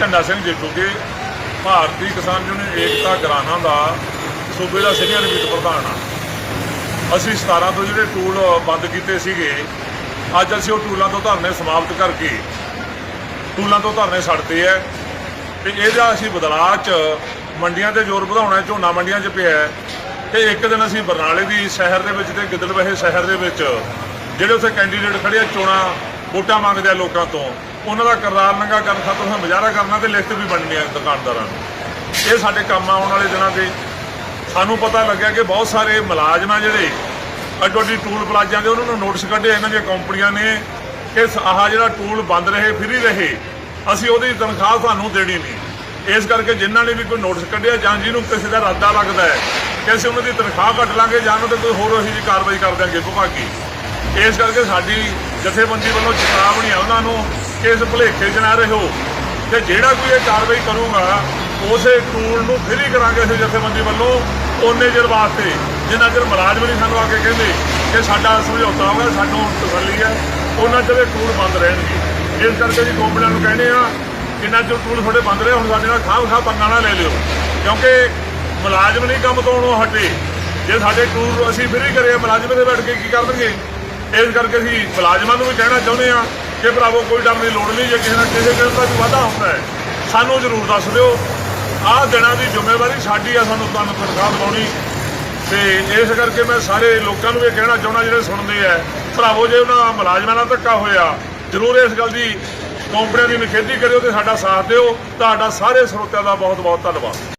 ਝੰਡਾ ਸਿੰਘ ਜੇਟੂਗੇ ਭਾਰਤੀ ਕਿਸਾਨ ਯੂਨੀਅਨ ਏਕਤਾ ਗਰਾਹਾਂ ਦਾ ਸੂਬੇ ਦਾ ਸੀਨੀਅਰ ਵਿਤ ਪ੍ਰਧਾਨ ਆ। ਅਸੀਂ 17 ਤੋਂ ਜਿਹੜੇ ਟੂਲ ਬੰਦ ਕੀਤੇ ਸੀਗੇ, ਅੱਜ ਅਸੀਂ ਉਹ ਟੂਲਾਂ ਤੋਂ ਧਰਨੇ ਸਮਾਪਤ ਕਰਕੇ ਟੂਲਾਂ ਤੋਂ ਧਰਨੇ ਛੱਡਦੇ ਐ ਤੇ ਇਹਦਾ ਅਸੀਂ ਬਦਲਾਅ ਚ ਮੰਡੀਆਂ ਤੇ ਜ਼ੋਰ ਵਧਾਉਣਾ ਝੋਨਾ ਮੰਡੀਆਂ 'ਚ ਪਿਆ ਹੈ। ਤੇ ਇੱਕ ਦਿਨ ਅਸੀਂ ਬਰਨਾਲੇ ਦੀ ਸ਼ਹਿਰ ਦੇ ਵਿੱਚ ਤੇ ਗਿੱਦੜਵਹੇ ਸ਼ਹਿਰ ਦੇ ਵਿੱਚ, ਜਿਹੜੇ ਉੱਥੇ ਕੈਂਡੀਡੇਟ ਖੜੇ ਆ ਚੋਣਾਂ, ਵੋਟਾਂ ਮੰਗਦੇ ਆ ਲੋਕਾਂ ਤੋਂ ਉਹਨਾਂ ਦਾ ਕਰਤਾਰ ਨੰਗਾ ਕਰਨ ਖਾਤਰ ਅਸੀਂ ਮੁਜ਼ਾਹਰਾ ਕਰਨਾ ਤੇ ਲਿਖਤ ਵੀ ਬਣਨੀ ਆ ਦੁਕਾਨਦਾਰਾਂ ਨੂੰ ਇਹ ਸਾਡੇ ਕੰਮ ਆਉਣ ਵਾਲੇ ਦਿਨਾਂ 'ਤੇ ਸਾਨੂੰ ਪਤਾ ਲੱਗਿਆ ਕਿ ਬਹੁਤ ਸਾਰੇ ਮੁਲਾਜ਼ਮ ਆ ਜਿਹੜੇ ਅੱਡੋ ਅੱਡੀ ਟੂਲ ਪਲਾਜ਼ਿਆਂ ਦੇ ਉਹਨਾਂ ਨੂੰ ਨੋਟਿਸ ਕੱਢੇ ਇਹਨਾਂ ਦੀਆਂ ਕੰਪਨੀਆਂ ਨੇ ਕਿ ਆਹ ਜਿਹੜਾ ਟੂਲ ਬੰਦ ਰਹੇ, ਫ੍ਰੀ ਰਹੇ, ਅਸੀਂ ਉਹਦੀ ਤਨਖਾਹ ਤੁਹਾਨੂੰ ਦੇਣੀ ਨਹੀਂ। ਇਸ ਕਰਕੇ ਜਿਨ੍ਹਾਂ ਨੇ ਵੀ ਕੋਈ ਨੋਟਿਸ ਕੱਢਿਆ ਜਾਂ ਜਿਹਨੂੰ ਕਿਸੇ ਦਾ ਇਰਾਦਾ ਲੱਗਦਾ ਹੈ ਕਿ ਅਸੀਂ ਉਹਨਾਂ ਦੀ ਤਨਖਾਹ ਕੱਟ ਲਾਂਗੇ ਜਾਂ ਉਹਨਾਂ ਤੇ ਕੋਈ ਹੋਰ ਅਸੀਂ ਜੀ ਕਾਰਵਾਈ ਕਰ ਦਾਂਗੇ ਵਿਭਾਗੀ ਇਸ ਕਰਕੇ ਸਾਡੀ ਜਥੇਬੰਦੀ ਵੱਲੋਂ ਚੇਤਾਵਨੀ ਆ ਉਹਨਾਂ ਨੂੰ ਕਿ ਇਸ ਭੁਲੇਖੇ 'ਚ ਨਾ ਰਹੋ ਤੇ ਜਿਹੜਾ ਕੋਈ ਇਹ ਕਾਰਵਾਈ ਕਰੂਗਾ ਉਸੇ ਟੂਲ ਨੂੰ ਫਰੀ ਕਰਾਂਗੇ ਅਸੀਂ ਜਥੇਬੰਦੀ ਵੱਲੋਂ। ਓਨੇ ਚਿਰ ਵਾਸਤੇ ਜਿੰਨਾ ਚਿਰ ਮੁਲਾਜ਼ਮ ਨਹੀਂ ਸਾਨੂੰ ਆ ਕੇ ਕਹਿੰਦੇ ਕਿ ਸਾਡਾ ਸਮਝੌਤਾ ਹੋਗਾ ਸਾਨੂੰ ਤਸੱਲੀ ਹੈ ਉਹਨਾਂ ਚਿਰ ਇਹ ਟੂਲ ਬੰਦ ਰਹਿਣਗੇ। ਇਸ ਕਰਕੇ ਜੀ ਕੰਪਨੀਆਂ ਨੂੰ ਕਹਿੰਦੇ ਆ ਜਿੰਨਾ ਚਿਰ ਟੂਲ ਤੁਹਾਡੇ ਬੰਦ ਰਹੇ ਹੁਣ ਸਾਡੇ ਨਾਲ ਖਾਮ ਖਾ ਪੰਗਾ ਨਾ ਲੈ ਲਿਓ। ਕਿਉਂਕਿ ਮੁਲਾਜ਼ਮ ਨਹੀਂ ਕੰਮ ਤੋਂ ਉਹਨੂੰ ਹਟੇ। ਜੇ ਸਾਡੇ ਟੂਲ ਅਸੀਂ ਫਰੀ ਕਰੇ ਆ, ਮੁਲਾਜ਼ਮ ਦੇ ਬੈਠ ਕੇ ਕੀ ਕਰਨਗੇ? ਇਸ ਕਰਕੇ ਅਸੀਂ ਮੁਲਾਜ਼ਮਾਂ ਨੂੰ ਵੀ ਕਹਿਣਾ ਚਾਹੁੰਦੇ ਆ ਕਿ ਭਰਾਵੋ, ਕੋਈ ਡਰ ਦੀ ਲੋੜ ਨਹੀਂ, ਜੇ ਕਿਸੇ ਨਾਲ ਕਿਸੇ ਕਿਸਮ ਦਾ ਵੀ ਵਾਧਾ ਹੁੰਦਾ ਹੈ, ਸਾਨੂੰ ਜ਼ਰੂਰ ਦੱਸ ਦਿਓ। ਆਹ ਦਿਨਾਂ ਦੀ ਜ਼ਿੰਮੇਵਾਰੀ ਸਾਡੀ ਆ, ਸਾਨੂੰ ਤੁਹਾਨੂੰ ਤਨਖਾਹ ਦਿਵਾਉਣੀ। ਤੇ ਇਸ ਕਰਕੇ ਮੈਂ ਸਾਰੇ ਲੋਕਾਂ ਨੂੰ ਇਹ ਕਹਿਣਾ ਚਾਹੁੰਦਾ, ਜਿਹੜੇ ਸੁਣਦੇ ਆ, ਭਰਾਵੋ, ਜੇ ਉਹਨਾਂ ਮੁਲਾਜ਼ਮਾਂ ਨਾਲ ਧੱਕਾ ਹੋਇਆ, ਜ਼ਰੂਰ ਇਸ ਗੱਲ ਦੀ ਕੰਪਨੀਆਂ ਦੀ ਨਿਖੇਧੀ ਕਰਿਓ ਤੇ ਸਾਡਾ ਸਾਥ ਦਿਓ। ਤੁਹਾਡਾ ਸਾਰੇ ਸਰੋਤਿਆਂ ਦਾ ਬਹੁਤ ਬਹੁਤ ਧੰਨਵਾਦ।